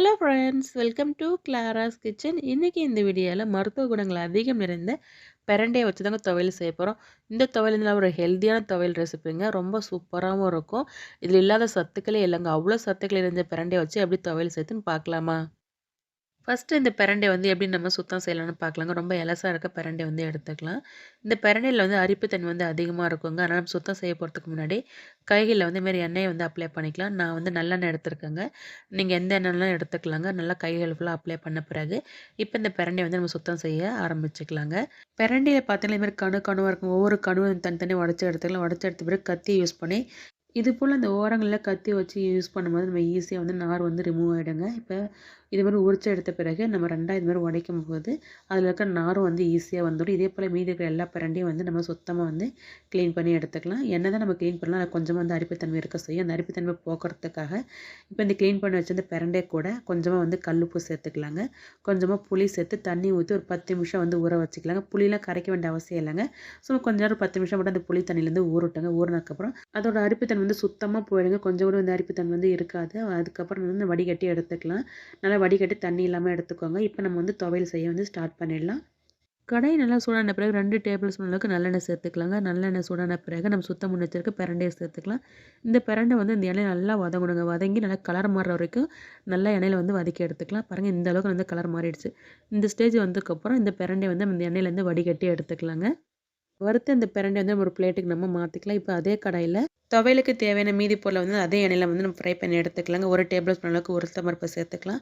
Hello friends welcome to Clara's kitchen இன்றைக்கி இந்த வீடியோவில் மருத்துவ குணங்கள் அதிகம் நிறைந்த பிரண்டையை வச்சு தாங்க துவையல் செய்ய போகிறோம் இந்த துவையல் இருந்தால் ஒரு ஹெல்த்தியான துவையல் ரெசிபிங்க ரொம்ப சூப்பராகவும் இருக்கும். இதில் இல்லாத சத்துக்களே இல்லைங்க. அவ்வளோ சத்துக்கள் இருந்த பிரண்டையை வச்சு எப்படி துவையல் சேர்த்துன்னு பார்க்கலாமா? ஃபஸ்ட்டு இந்த பிரண்டை வந்து எப்படி நம்ம சுத்தம் செய்யலாம்னு பார்க்கலாங்க ரொம்ப எலசாக இருக்க பிரண்டை வந்து எடுத்துக்கலாம். இந்த பிரண்டையில் வந்து அரிப்புத்தன் வந்து அதிகமாக இருக்குங்க. அதனால் நம்ம சுத்தம் செய்ய போகிறதுக்கு முன்னாடி கைகளில் வந்து மாரி எண்ணெயை வந்து அப்ளை பண்ணிக்கலாம். நான் வந்து நல்லெண்ணெய் எடுத்துருக்கேங்க. நீங்கள் எந்த எண்ணெய்லாம் எடுத்துக்கலாங்க. நல்லா கைகள் ஃபுல்லாக அப்ளை பண்ண பிறகு இப்போ இந்த பிரண்டையை வந்து நம்ம சுத்தம் செய்ய ஆரம்பிச்சுக்கலாங்க. பிரண்டையில் பார்த்தீங்கன்னா இதுமாதிரி கணு கணுவாக இருக்கும். ஒவ்வொரு கணுவும் தனித்தனி உடச்சி எடுத்துக்கலாம். உடச்சி எடுத்த பிறகு கத்தி யூஸ் பண்ணி இது போல் அந்த ஓரங்களில் கத்தி வச்சு யூஸ் பண்ணும்போது நம்ம ஈஸியாக வந்து நார் வந்து ரிமூவ் ஆகிடுங்க இப்போ இது மாதிரி உரிச்சு எடுத்த பிறகு நம்ம ரெண்டாக இது மாதிரி உடைக்கும் போது அதில் இருக்க நாரும் வந்து ஈஸியாக வந்துடும். இதே போல் மீதி இருக்கிற எல்லா பிரண்டையும் வந்து நம்ம சுத்தமாக வந்து க்ளீன் பண்ணி எடுத்துக்கலாம். என்ன தான் நம்ம க்ளீன் பண்ணலாம் அது கொஞ்சமாக வந்து அரிப்புத்தன்மை இருக்க செய்யும். அந்த அரிப்புத்தன்மை போக்குறதுக்காக இப்போ இந்த க்ளீன் பண்ணி வச்சிருந்த பிரண்டை கூட கொஞ்சமாக வந்து கல்லுப்பு சேர்த்துக்கலாங்க. கொஞ்சமாக புளி சேர்த்து தண்ணி ஊற்றி ஒரு பத்து நிமிஷம் வந்து ஊற வச்சுக்கலாங்க. புளியெலாம் கரைக்க வேண்டிய அவசியம் இல்லைங்க. ஸோ கொஞ்ச நேரம் பத்து நிமிஷம் மட்டும் அந்த புளி தண்ணியிலேருந்து ஊறட்டுங்க. ஊறினதுக்கப்புறம் அதோட அரிப்புத்தன் வந்து சுத்தமாக போயிடுங்க. கொஞ்சம் கூட வந்து அரிப்புத்தன் வந்து இருக்காது. அதுக்கப்புறம் வந்து வடிகட்டி எடுத்துக்கலாம். நல்லா வடிகட்டி தண்ணி இல்லாமல் எடுத்துக்கோங்க. இப்போ நம்ம வந்து துவையல் செய்ய வந்து ஸ்டார்ட் பண்ணிடலாம். கடாய் நல்லா சூடான பிறகு ரெண்டு டேபிள் ஸ்பூன் அளவுக்கு நல்லெண்ணெய் சேர்த்துக்கலாங்க. நல்லெண்ணெய் சூடான பிறகு நம்ம சுத்தம் பண்ணி வச்சிருக்க பிரண்டையை சேர்த்துக்கலாம். இந்த பிரண்டை வந்து இந்த எண்ணெயில் நல்லா வதங்கணுங்க. வதங்கி நல்லா கலர் மாறுற வரைக்கும் நல்லா எண்ணெயில் வந்து வதக்கி எடுத்துக்கலாம். பாருங்கள் இந்த அளவுக்கு வந்து கலர் மாறிடுச்சு. இந்த ஸ்டேஜ் வந்ததுக்கப்புறம் இந்த பிரண்டை வந்து இந்த எண்ணெயிலேருந்து வடிகட்டி எடுத்துக்கலாங்க. வறுத்து அந்த பிரண்டை வந்து நம்ம ஒரு பிளேட்டுக்கு நம்ம மாற்றிக்கலாம் இப்போ அதே கடாயில் துவையலுக்கு தேவையான மீதி பொருளை வந்து அதே எண்ணெயில் வந்து நம்ம ஃப்ரை பண்ணி எடுத்துக்கலாங்க. ஒரு டேபிள் ஸ்பூன் அளவுக்கு உளுத்த பருப்பு சேர்த்துக்கலாம்.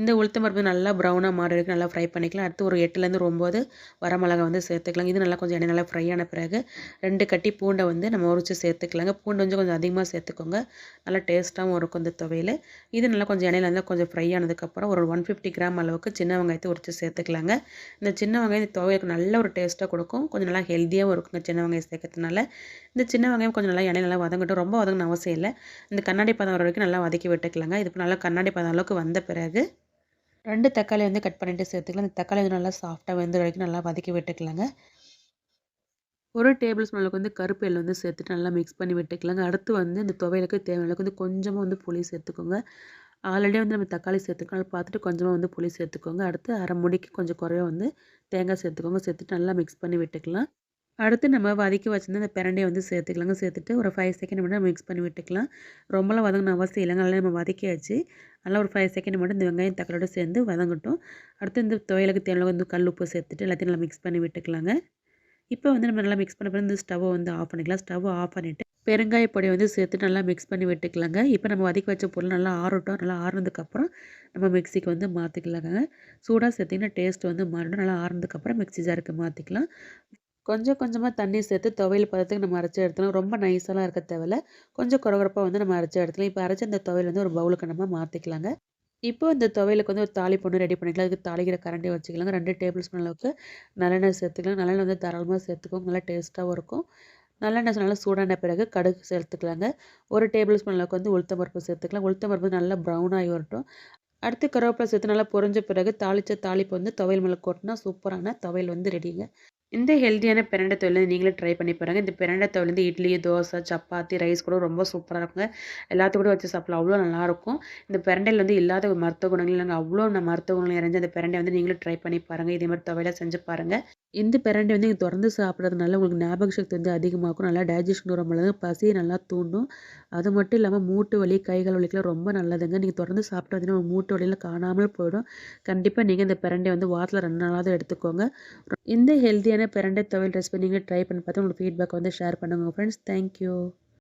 இந்த உளுத்த பருப்பு நல்லா ப்ரௌனாக மாறி வரைக்கும் நல்லா ஃப்ரை பண்ணிக்கலாம். அடுத்து ஒரு எட்டுலேருந்து ஒம்பது வரமிளகா வந்து சேர்த்துக்கலாம். இது நல்லா கொஞ்சம் எண்ணெய் நல்லா ஃப்ரை ஆன பிறகு ரெண்டு கட்டி பூண்டை வந்து நம்ம உரிச்சு சேர்த்துக்கலாங்க. பூண்டு வந்து கொஞ்சம் அதிகமாக சேர்த்துக்கோங்க. நல்லா டேஸ்ட்டாகவும் இருக்கும் இந்த துவையல். இது நல்லா கொஞ்சம் எண்ணெயில் வந்து கொஞ்சம் ஃப்ரை ஆனதுக்கப்புறம் ஒரு ஒன் ஃபிஃப்டி கிராம் அளவுக்கு சின்ன வெங்காயத்தை உரிச்சு சேர்த்துக்கலாங்க. இந்த சின்ன வெங்காயம் இந்த துவையலுக்கு நல்ல ஒரு டேஸ்ட்டாக கொடுக்கும். கொஞ்சம் நல்லா ஹெல்த்தியாகவும் இருக்குங்க சின்ன வெங்காயம் சேர்க்கறதுனால. இந்த சின்ன வெங்காயம் கொஞ்சம் நல்லா எண்ணெய் நல்லா வதங்கட்டும். ரொம்ப வதங்கணும் அவசியம் இல்லை. இந்த கண்ணாடி பதம் வர வரைக்கும் நல்லா வதக்கி விட்டுக்கலாங்க. இது நல்லா கண்ணாடி பதம் அளவுக்கு வந்த பிறகு ரெண்டு தக்காளி வந்து கட் பண்ணிவிட்டு சேர்த்துக்கலாம். இந்த தக்காளி வந்து நல்லா சாஃப்டாக வெந்த வரைக்கும் நல்லா வதக்கி விட்டுக்கலாங்க. ஒரு டேபிள் ஸ்பூன் அளவுக்கு வந்து கருப்பு எள்ளு வந்து சேர்த்துட்டு நல்லா மிக்ஸ் பண்ணி விட்டுக்கலாங்க. அடுத்து வந்து இந்த துவையலுக்கு தேவையான வந்து கொஞ்சமாக வந்து புளி சேர்த்துக்கோங்க. ஆல்ரெடி வந்து நம்ம தக்காளி சேர்த்துக்கணும் பார்த்துட்டு கொஞ்சமாக வந்து புளி சேர்த்துக்கோங்க. அடுத்து அரை முடிக்கு கொஞ்சம் குறைய வந்து தேங்காய் சேர்த்துக்கோங்க. சேர்த்துட்டு நல்லா மிக்ஸ் பண்ணி விட்டுக்கலாம். அடுத்து நம்ம வதக்கி வச்சுருந்த அந்த பிரண்டையை வந்து சேர்த்துக்கலாங்க. சேர்த்துட்டு ஒரு ஃபைவ் செகண்ட் மட்டும் மிக்ஸ் பண்ணி விட்டுக்கலாம். ரொம்பலாம் வதங்கின அவசியம் இல்லைங்க. நல்லா நம்ம வதக்கியாச்சு. நல்லா ஒரு ஃபைவ் செகண்ட் மட்டும் இந்த வெங்காயம் தக்காளோடு சேர்ந்து வதங்கட்டும். அடுத்து இந்த துவையலுக்கு தேவையான வந்து கல் உப்பு சேர்த்துட்டு எல்லாத்தையும் நல்லா மிக்ஸ் பண்ணி விட்டுக்கலாங்க. இப்போ வந்து நம்ம நல்லா மிக்ஸ் பண்ண பிறகு இந்த ஸ்டவ்வை வந்து ஆஃப் பண்ணிக்கலாம். ஸ்டவ் ஆஃப் பண்ணிவிட்டு பெருங்காய பொடியை வந்து சேர்த்து நல்லா மிக்ஸ் பண்ணி விட்டுக்கலாங்க. இப்போ நம்ம வதக்கி வச்ச பொருள் நல்லா ஆறட்டும். நல்லா ஆறுனதுக்கப்புறம் நம்ம மிக்சிக்கு வந்து மாற்றிக்கலாங்க சூடாக சேர்த்திங்கன்னா டேஸ்ட் வந்து மாறிடும். நல்லா ஆறுனதுக்கப்புறம் மிக்சி ஜாருக்கு மாற்றிக்கலாம் கொஞ்சம் கொஞ்சமாக தண்ணி சேர்த்து துவையல் பதத்துக்கு நம்ம அரைச்சி எடுத்துக்கலாம் ரொம்ப நைஸெல்லாம் இருக்க தேவையில்ல. கொஞ்சம் குறகுறப்பாக வந்து நம்ம அரைச்சி எடுத்துக்கலாம். இப்போ அரைச்சி அந்த துவையல் வந்து ஒரு பவுலுக்கு நம்ம மாற்றிக்கலாங்க இப்போ இந்த துவையலுக்கு வந்து ஒரு தாலி பொண்ணு ரெடி பண்ணிக்கலாம். அதுக்கு தாளிக்கிற கரண்டி வச்சுக்கலாங்க. ரெண்டு டேபிள் ஸ்பூன் அளவுக்கு நல்லெண்ணெய் சேர்த்துக்கலாம். நல்லெண்ணெய் வந்து தாராளமாக சேர்த்துக்கோங்க. நல்லா டேஸ்ட்டாகவும் இருக்கும். நல்லெண்ணெய் நல்லா சூடான பிறகு கடுகு சேர்த்துக்கலாங்க. ஒரு டேபிள் ஸ்பூன் அளவுக்கு வந்து உளுத்தம் பருப்பு சேர்த்துக்கலாம். உளுத்தம் பருப்பு நல்லா ப்ரௌனாகி வரட்டும். அடுத்து கருவேப்பிலை சேர்த்து நல்லா பொரிஞ்ச பிறகு தாளித்த தாளிப்பு வந்து துவையல் மேலே கொட்டினா சூப்பரான துவையல் வந்து ரெடிங்க இந்த ஹெல்த்தியான பிரண்டை தொழில் நீங்களும் ட்ரை பண்ணி பாருங்கள் இந்த பிரண்டை தொழில் வந்து இட்லி தோசை சப்பாத்தி ரைஸ் கூட ரொம்ப சூப்பராக இருக்குங்க. எல்லாத்துக்கும் கூட வச்சு சாப்பிடலாம். அவ்வளோ நல்லாயிருக்கும் இந்த பிரண்டையில் வந்து இல்லாத மருத்துவ குணங்கள் நாங்கள் அவ்வளோ மருத்துவ குணங்கள் இறஞ்சி அந்த பிரண்டை வந்து நீங்களும் ட்ரை பண்ணி பாருங்கள் இதே மாதிரி செஞ்சு பாருங்கள் இந்த பிரண்டை வந்து நீங்கள் தொடர்ந்து சாப்பிட்றதுனால உங்களுக்கு ஞாபக சக்தி வந்து அதிகமாகும். நல்லா டைஜஷன் ரொம்ப நல்லது பசியை நல்லா தூண்டும். அது மட்டும் இல்லாமல் மூட்டு வலி கைகள் வலிக்கெலாம் ரொம்ப நல்லதுங்க. நீங்கள் தொடர்ந்து சாப்பிட்டு வந்தீங்கன்னா மூட்டு வலியில் காணாமல் போயிடும். கண்டிப்பாக நீங்கள் இந்த பிரண்டை வந்து வாரத்தில் ரெண்டு நாளாவது எடுத்துக்கோங்க. இந்த ஹெல்த்தியான பிரண்டை துவையல் ரெசிபி நீங்கள் ட்ரை பண்ணி பார்த்து உங்களுக்கு ஃபீட்பேக் வந்து ஷேர் பண்ணுங்கள் ஃப்ரெண்ட்ஸ் தேங்க்யூ